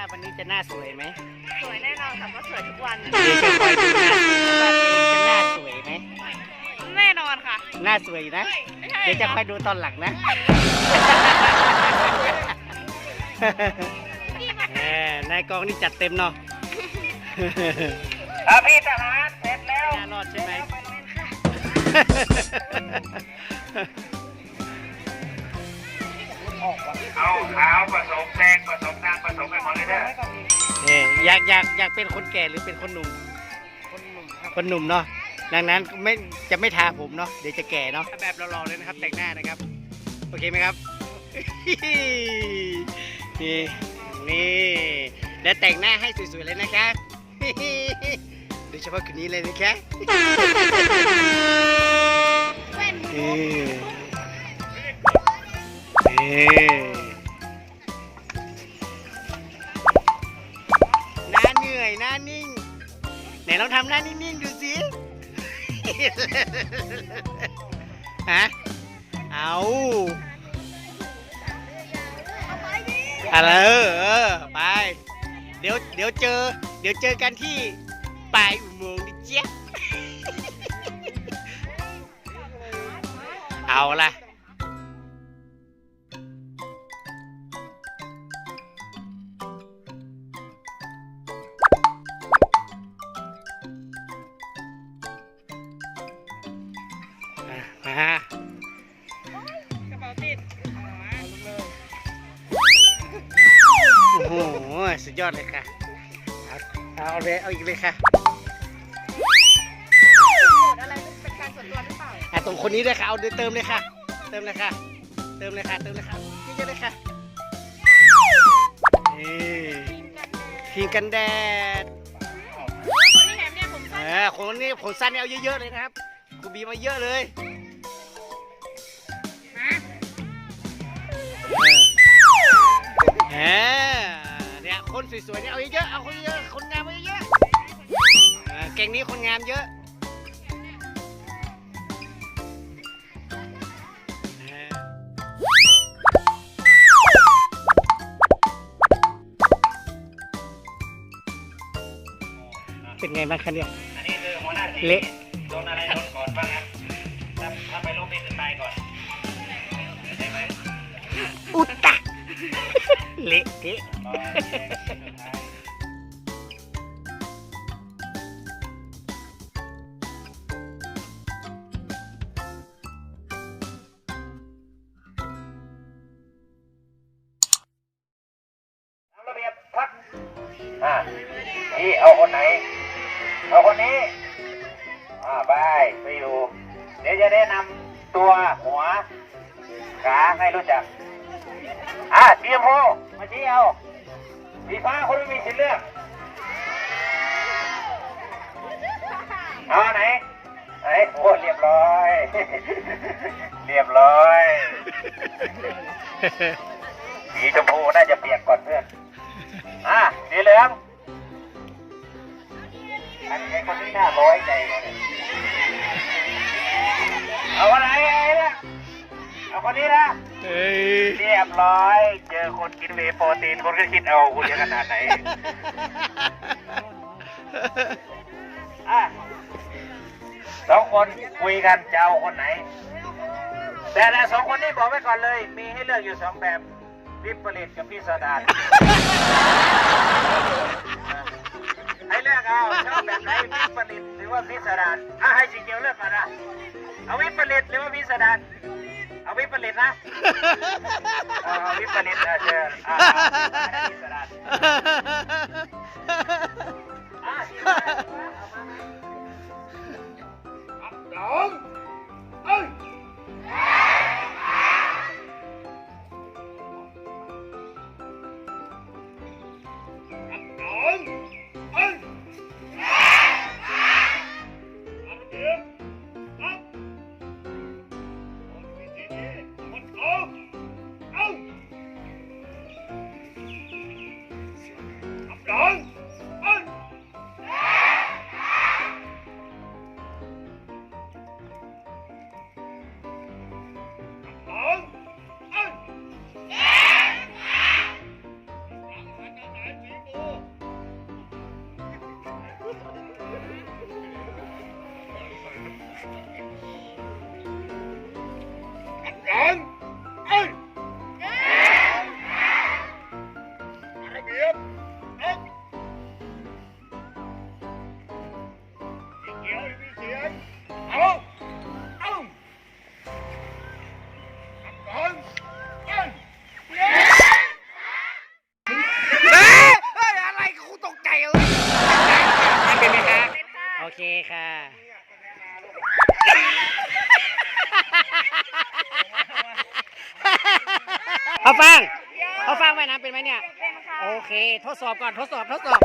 ว่าวันนี้จะหน้าสวยไหมสวยแน่นอนค่ะเพราะสวยทุกวันเดี๋ยวจะคอยดูหน้าว่าตัวเองจะหน้าสวยไหมแน่นอนค่ะหน้าสวยนะ ไม่ใช่เดี๋ยวจะคอยดูตอนหลังนะแหมนายกองนี่จัดเต็มเนาะอะพี่ทหารเสร็จแล้วน่ารอดใช่ไหม เอาขาวผสมแดงผสมน้ำผสมไปหมดเลยเด้อเอ่ออยากอยากอยากเป็นคนแก่หรือเป็นคนหนุ่ม คนหนุ่มคนหนุ่มเนาะดังนั้นไม่จะไม่ทาผมเนาะเดี๋ยวจะแก่เนาะแบบหล่อๆเลยนะครับ แต่งหน้านะครับ โอเคไหมครับ นี่นี่แล้วแต่งหน้าให้สวยๆเลยนะคะโดยเฉพาะคืนนี้เลยนะคะ นลองทำหน้านิ่งๆดูสิฮะเอาอะไรเออเออไป เดี๋ยวเดี๋ยวเจอ เดี๋ยวเจอกันที่ปลายอุโมงค์ดิเจ๊ยบเอาละ อะมากระเป๋าติดโอ้โห สุดยอดเลยค่ะ เอาเอาเลยเอาอีกเลยค่ะโกรธอะไรเป็นการส่วนตัวหรือเปล่าอะตรงคนนี้ด้วยค่ะ เอาเดินเติมเลยค่ะ เติมเลยค่ะ เติมเลยค่ะ เติมเลยค่ะเยอะๆเลยค่ะนี่ครีมกันแดด คนที่แถมเนี่ยผมเออคนนี้ผมสั้นเนี่ยเอาเยอะๆเลยนะครับครูบีมาเยอะเลย สวยๆเนี่ยเอาเยอะๆเอาคนเยอะๆคนงามเอาเยอะๆเออเก่งนี้คนงามเยอะเออเป็นไงบ้างคะเนี่ยอันนี้คือหัวหน้าทีมเละโดนอะไรโดนก่อนบ้างครับถ้าถ้าไปลงมีจะตายก่อนใช่ไหมอุตตะ เละเทะรอแดงสุดท้ายตามระเบียบพักอ่านี่เอาคนไหน เอาคนนี้ อ่าไปไปอยู่ เดี๋ยวจะแนะนำตัวหัว ขาให้รู้จัก อ่าสีชมพูมาชี้เอาสีฟ้าคนไม่มีสิทธิ์เลือกเอาไหนไหนโอ้เรียบร้อย เรียบร้อยสีชมพูน่าจะเปียกก่อนเพื่อนอะสีเหลืองอันไอ้คนนี้น่าร้อยใจกว่าเนี่ยเอาคนไหนไอ้ เนี่ยเอาคนนี้นะเอ้ยเรียบร้อย เจอคนกินเวย์โปรตีนคนก็คิดเอาคุณจะขนาดไหนอะสองคนคุยกันจะเอาคนไหน แต่ละสองคนนี้บอกไว้ก่อนเลย มีให้เลือกอยู่สองแบบวิปริตกับพิสดารให้เลือกเอาชอบแบบไหนวิปริตหรือว่าพิสดารอะให้สีเขียวเลือกก่อนนะเอาวิปริตหรือว่าพิสดาร เอาวิปริตนะเอาวิปริตนะเชิญอะเอาพิสดารอะสีฟ้าเอามาไหมครับหลงเอ้ยเอเคค่ะ เอาฟัง เอาฟังไว้นะเป็นไหมเนี่ยโอเค ทดสอบก่อน ทดสอบ ทดสอบ